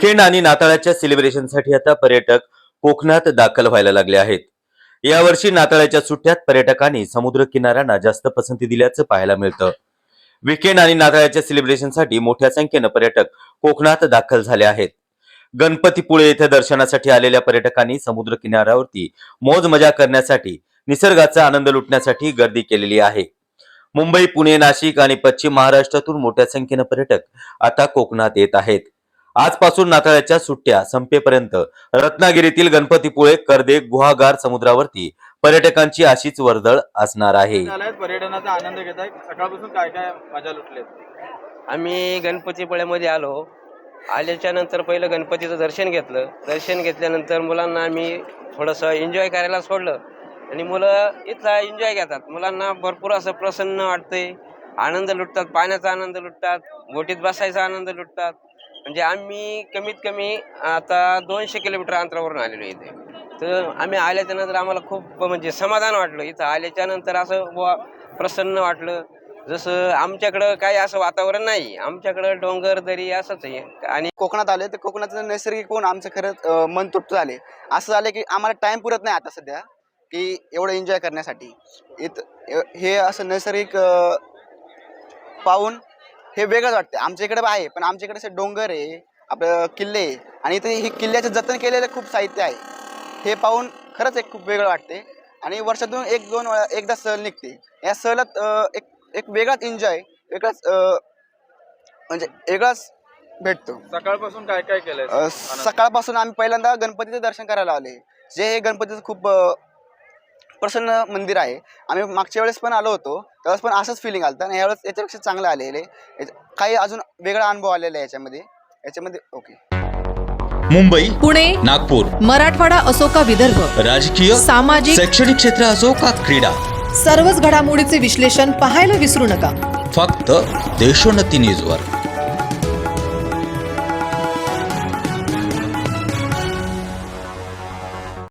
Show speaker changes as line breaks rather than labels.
Weekend आणि नाताळाच्या सेलिब्रेशनसाठी आता पर्यटक कोकणात दाखल व्हायला लागले आहेत. यावर्षी नाताळाच्या सुट्ट्यात पर्यटकांनी समुद्र किनाऱ्यांना जास्त पसंती दिल्याचं पाहायला मिळतं. वीकेंड आणि नाताळाच्या सेलिब्रेशनसाठी मोठ्या संख्येनं पर्यटक कोकणात दाखल झाले आहेत. गणपतीपुळे येथे दर्शनासाठी आलेल्या पर्यटकांनी समुद्र किनाऱ्यावरती मोज मजा करण्यासाठी निसर्गाचा आनंद लुटण्यासाठी गर्दी केलेली आहे. मुंबई पुणे नाशिक आणि पश्चिम महाराष्ट्रातून मोठ्या संख्येनं पर्यटक आता कोकणात येत आहेत. आजपासून नाताळाच्या सुट्ट्या संपेपर्यंत रत्नागिरीतील गणपतीपुळे कर्दे गुहागार समुद्रावरती पर्यटकांची अशीच वर्दळ असणार आहे.
पर्यटनाचा आनंद घेत आहे सकाळपासून काय काय मजा लुटलेत?
आम्ही गणपतीपुळ्यामध्ये आलो. आल्याच्यानंतर पहिलं गणपतीचं दर्शन घेतलं. दर्शन घेतल्यानंतर मुलांना आम्ही थोडंसं एन्जॉय करायला सोडलं. आणि मुलं इथला एन्जॉय घेतात. मुलांना भरपूर असं प्रसन्न वाटतंय. आनंद लुटतात पाण्याचा आनंद लुटतात बोटीत बसायचा आनंद लुटतात. म्हणजे आम्ही कमीत कमी आता दोनशे किलोमीटर अंतरावरून आलेलो इथे. तर आम्ही आल्याच्यानंतर आम्हाला खूप म्हणजे समाधान वाटलं. इथं आल्याच्यानंतर असं बुवा प्रसन्न वाटलं. जसं आमच्याकडं काही असं वातावरण नाही. आमच्याकडं डोंगर दरी असंच आहे. आणि
कोकणात आले तर कोकणाचं नैसर्गिक होऊन आमचं खरंच मन तुटत झाले. असं झालं की आम्हाला टाइम पुरत नाही आता सध्या की एवढं एन्जॉय करण्यासाठी. इत हे असं नैसर्गिक पाहून हे वेगळंच वाटतं आमच्या इकडे आहे पण आमच्या इकडे असे डोंगर आहे आपलं किल्ले आहे. आणि इथे हे किल्ल्याचं जतन केलेलं खूप साहित्य आहे. हे पाहून खरंच एक खूप वेगळं वाटते आणि वर्षातून एक दोन वेळा एकदा सहल निघते. या सहलात एक एक वेगळाच एन्जॉय वेगळाच म्हणजे वेगळाच भेटतो.
सकाळपासून काय काय केलंय?
अ, सकाळपासून आम्ही पहिल्यांदा गणपतीचं दर्शन करायला आले जे हे गणपतीचं खूप प्रसन्न मंदिर आहे. आम्ही मागच्या वेळेस पण आलो होतो. त्यावेळेस पण असंच फिलिंग आलं आणि यावेळेस याच्यापेक्षा चांगलं आलेलं काही अजून वेगळा अनुभव आलेला आहे याच्यामध्ये. याच्यामध्ये ओके
मुंबई
पुणे
नागपूर
मराठवाडा असो का विदर्भ
राजकीय
सामाजिक
शैक्षणिक क्षेत्र असो का क्रीडा
सर्वच घडामोडीचे विश्लेषण पाहायला विसरू नका.
फक्त देशोन्नती न्यूजवर.